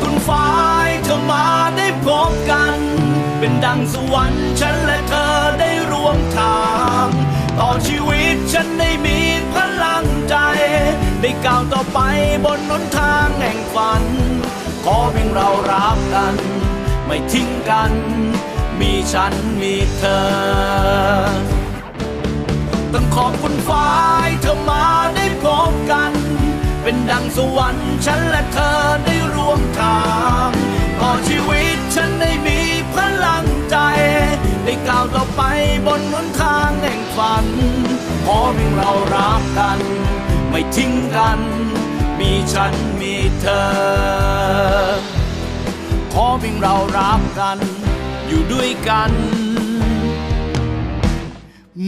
คุณฟ้าเธอมาได้พบกัน เป็นดังสวรรค์ฉันและเธอได้รวมทางต่อชีวิตฉันได้มีพลังใจ ได้ก้าวต่อไปบนน้นทางแห่งฝัน ขอเพียงเรารักกัน ไม่ทิ้งกัน มีฉันมีเธอ สวรรค์ฉันและเธอได้ร่วมทางต่อชีวิตฉันได้มีพลังใจ ได้ก้าวต่อไปบนหนทางแห่งฝัน ขอเพียงเรารักกัน ไม่ทิ้งกัน มีฉันมีเธอ ขอเพียงเรารักกัน อยู่ด้วยกัน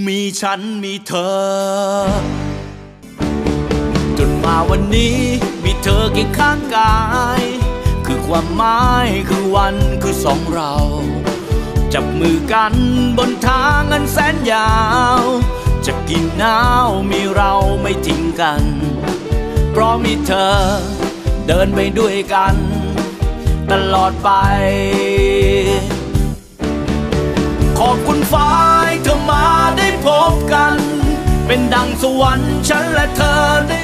มีฉันมีเธอ จนมาวันนี้มีเธอเคียงข้างกาย คือความหมายคือวันคือสองเรา จับมือกันบนทางอันแสนยาว จะกินหนาวมีเราไม่ทิ้งกัน เพราะมีเธอเดินไปด้วยกัน ตลอดไป ขอบคุณฟ้าให้เธอมาได้พบกัน เป็นดังสวรรค์ฉันและเธอได้